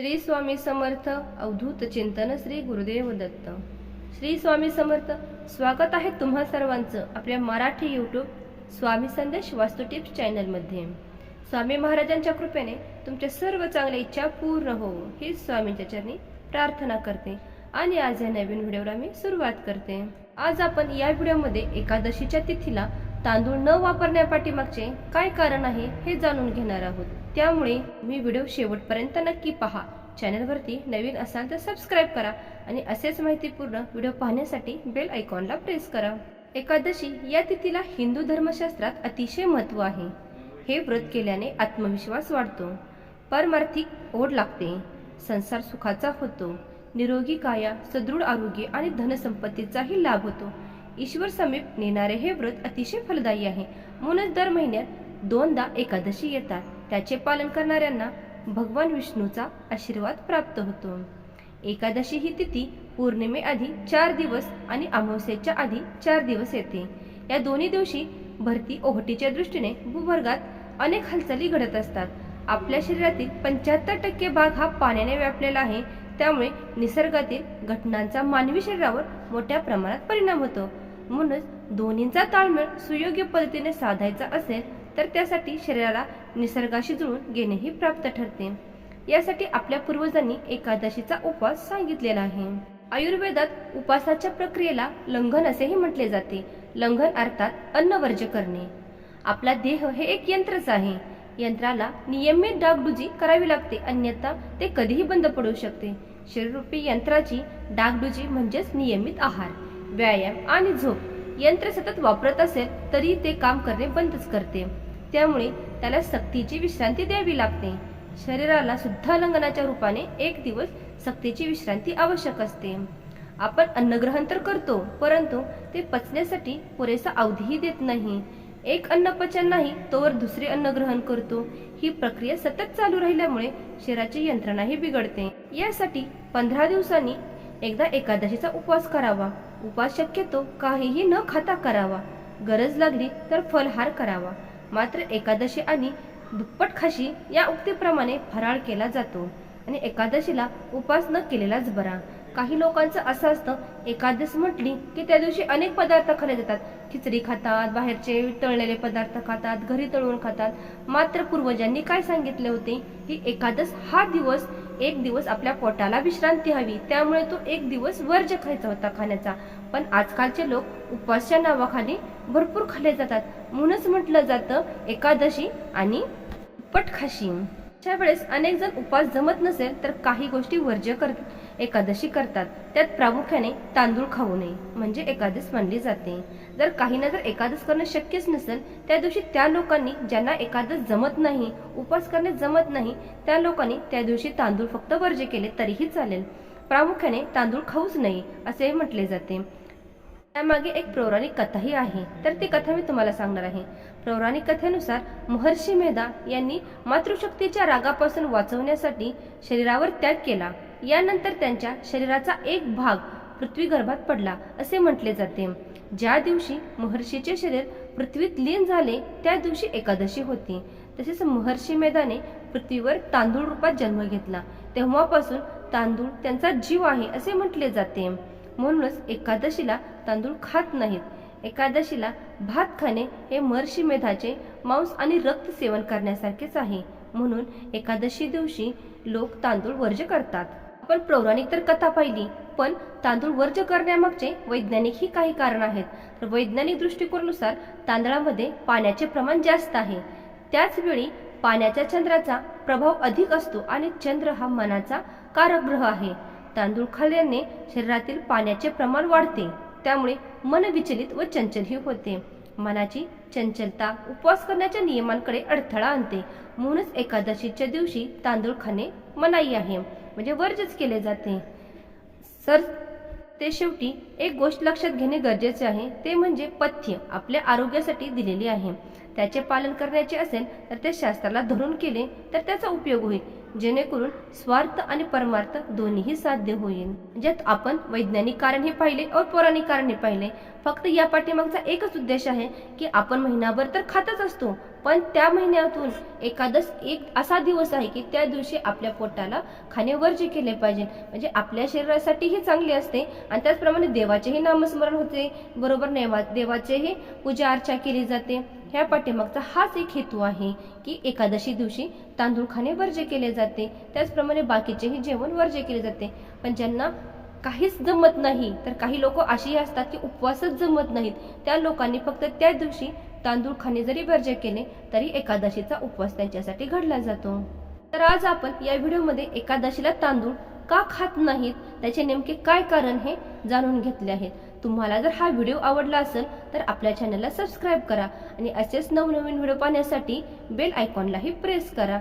श्री स्वामी समर्थ अवधूत चिंतन श्री गुरुदेव दत्त. श्री स्वामी समर्थ स्वागत आहे तुम्हा सर्वांचं आपल्या मराठी यूट्यूब स्वामी संदेश वास्तू टिप्स चॅनलमध्ये. स्वामी महाराजांच्या कृपेने तुमच्या सर्व चांगल्या इच्छा पूर्ण हो ही स्वामींच्या चरणी प्रार्थना करते आणि आज या नवीन व्हिडिओला मी सुरुवात करते. आज आपण या व्हिडिओमध्ये एकादशीच्या तिथीला तांदूळ न वापरण्यापाठीमागचे काय कारण आहे हे जाणून घेणार आहोत. त्यामुळे मी व्हिडिओ शेवटपर्यंत नक्की पहा. चॅनलवरती नवीन असाल तर सबस्क्राईब करा आणि असेच माहितीपूर्ण व्हिडिओ पाहण्यासाठी बेल आयकॉनला प्रेस करा. एकादशी या तिथीला हिंदू धर्मशास्त्रात अतिशय महत्त्व आहे. हे व्रत केल्याने आत्मविश्वास वाढतो. परमार्थिक ओढ लागते. संसार सुखाचा होतो. निरोगी काया सदृढ आरोग्य आणि धनसंपत्तीचाही लाभ होतो. ईश्वर समीप नेणारे हे व्रत अतिशय फलदायी आहे. म्हणूनच दर महिन्यात दोनदा एकादशी येतात. त्याचे पालन करणाऱ्यांना भगवान विष्णूचा आशीर्वाद प्राप्त होतो. एकादशी ही तिथी पौर्णिमेआधी चार दिवस आणि अमावस्येच्या आधी चार दिवस येते. या दोन्ही दिवशी भरती ओहटीच्या दृष्टीने भूवर्गात अनेक हालचाली घडत असतात. आपल्या शरीरातील पंच्याहत्तर टक्के भाग हा पाण्याने व्यापलेला आहे. त्यामुळे निसर्गातील घटनांचा मानवी शरीरावर मोठ्या प्रमाणात परिणाम होतो. म्हणूनच दोन्हींचा ताळमेळ सुयोग्य पद्धतीने साधायचा असेल तर त्यासाठी शरीराला निसर्गाशी जुळून घेणेही प्राप्त ठरते. यासाठी आपल्या पूर्वजांनी एकादशीचा उपवास सांगितलेला आहे. आयुर्वेदात उपासाच्या प्रक्रियेला लंघन असेही म्हटले जाते. लंघन अर्थात अन्नवर्ज्य करणे. आपला देह हे एक यंत्रच आहे. यंत्राला नियमित डागडुजी करावी लागते अन्यथा ते कधीही बंद पडू शकते. शरीररूपी यंत्राची डागडुजी म्हणजेच नियमित आहार. व्यायाम आणि झोप यंत्र सतत वापरत असेल तरी ते काम करणे बंदच करते. त्यामुळे त्याला सक्तीची विश्रांती द्यावी लागते. शरीराला सुद्धा लंघनाच्या रूपाने एक दिवस सक्तीची विश्रांती आवश्यक असते. आपण अन्नग्रहण तर करतो परंतु ते पचण्यासाठी पुरेसा अवधीही देत नाही. एक अन्न पचन नाही तोवर दुसरे अन्न ग्रहण करतो. ही प्रक्रिया सतत चालू राहिल्यामुळे शरीराची यंत्रणाही बिघडते. यासाठी पंधरा दिवसांनी एकदा एकादशीचा उपवास करावा. उपास शक्यतो काहीही न खाता करावा. गरज लागली तर फलहार करावा. मात्र एकादशी आणि दुप्पट खाशी या उक्तीप्रमाणे फराळ केला जातो आणि एकादशीला उपास न केलेलाच बरा. काही लोकांचं असं असतं एकादश म्हटली की त्या दिवशी अनेक पदार्थ खाले जातात. खिचडी खातात बाहेरचे तळलेले पदार्थ खातात घरी तळून खातात. मात्र पूर्वजांनी काय सांगितले होते की एकादश हा दिवस एक दिवस आपल्या पोटाला विश्रांती हवी त्यामुळे तो एक दिवस वर्ज खायचा होता खाण्याचा. पण आजकालचे लोक उपवासच्या नावाखाली भरपूर खाल्ले जातात. म्हणूनच म्हटलं जातं एकादशी आणि पटखाशी अशा वेळेस अनेक जण उपवास जमत नसेल तर काही गोष्टी वर्ज्य करतात एकादशी करतात. त्यात प्रामुख्याने तांदूळ खाऊ नये म्हणजे एकादश मानली जाते. जर काहींना जर एकादश करणं शक्यच नसेल त्या दिवशी त्या लोकांनी ज्यांना एकादश जमत नाही उपवास करणे जमत नाही त्या लोकांनी त्या दिवशी तांदूळ फक्त वर्ज्य केले तरीही चालेल. प्रामुख्याने तांदूळ खाऊच नये असे म्हटले जाते. त्यामागे एक पौराणिक कथाही आहे. तर ती कथा मी तुम्हाला सांगणार आहे. पौराणिक कथेनुसार महर्षी मेधा यांनी मातृशक्तीच्या रागापासून वाचवण्यासाठी शरीरावर त्याग केला. यानंतर त्यांच्या शरीराचा एक भाग पृथ्वी गर्भात पडला असे म्हटले जाते. ज्या दिवशी महर्षीचे शरीर पृथ्वीत लीन झाले त्या दिवशी एकादशी होती. तसेच महर्षी मैदाने पृथ्वीवर तांदूळ रूपात जन्म घेतला. तेव्हापासून तांदूळ त्यांचा जीव आहे असे म्हटले जाते. म्हणूनच एकादशीला तांदूळ खात नाहीत. एकादशीला भात खाणे हे महर्षी मेधाचे मांस आणि रक्त सेवन करण्यासारखेच आहे. म्हणून एकादशी दिवशी लोक तांदूळ वर्ज करतात. आपण पौराणिक तर कथा पाहिली पण तांदूळ वर्ज करण्यामागचे वैज्ञानिकही काही कारण आहेत. तर वैज्ञानिक दृष्टिकोनानुसार तांदळामध्ये पाण्याचे प्रमाण जास्त आहे. त्याचवेळी पाण्याच्या चंद्राचा प्रभाव अधिक असतो आणि चंद्र हा मनाचा कारग्रह आहे. तांदूळ खाल्ल्याने शरीरातील पाण्याचे प्रमाण वाढते त्यामुळे मन विचलित व चंचलही होते. मनाची चंचलता उपवास करण्याच्या नियमांकडे अडथळा आणते. म्हणूनच एकादशीच्या दिवशी तांदूळ खाणे मनाई आहे. म्हणजे वर्जच केले जाते. सर ते शेवटी एक गोष्ट लक्षात घेणे गरजेचे आहे ते म्हणजे पथ्य आपल्या आरोग्यासाठी दिलेली आहे. त्याचे पालन करण्याचे असेल तर ते शास्त्राला धरून केले तर त्याचा उपयोग होईल जेणेकरून स्वार्थ आणि परमार्थ दोन्हीही साध्य होईल. ज्यात आपण वैज्ञानिक कारणही पाहिले और पौराणिक कारणही पाहिले. फक्त या पाठीमागचा एकच उद्देश आहे की आपण महिनाभर तर खातच असतो पण त्या महिन्यातून एकादस एक असा दिवस आहे की त्या दिवशी आपल्या पोटाला खाणे वर्ज्य केले पाहिजे. म्हणजे आपल्या शरीरासाठीही चांगले असते आणि त्याचप्रमाणे देवाचेही नामस्मरण होते. बरोबर नेवा देवाचेही पूजा अर्चा केली जाते. ह्या पाठीमागचा हाच एक हेतू आहे की एकादशी दिवशी तांदूळ खाणे वर्ज्य केले जाते. त्याचप्रमाणे बाकीचेही जेवण वर्ज्य केले जाते. पण ज्यांना काहीच जमत नाही तर काही लोक अशी असतात की उपवासच जमत नाहीत. त्या लोकांनी फक्त त्या दिवशी तांदूळ खाणे जरी वर्ज्य केले तरी एकादशीचा उपवास त्यांच्यासाठी घडला जातो. तर आज आपण या व्हिडिओमध्ये एकादशीला तांदूळ का खात नाहीत? त्याचे नेमके काय कारण हे जाणून घेतले आहेत. तुम्हाला जर हा व्हिडिओ आवडला असेल तर आपल्या चॅनलला सबस्क्राईब करा आणि असेच नवनवीन व्हिडिओ पाहण्यासाठी बेल आयकॉनलाही प्रेस करा.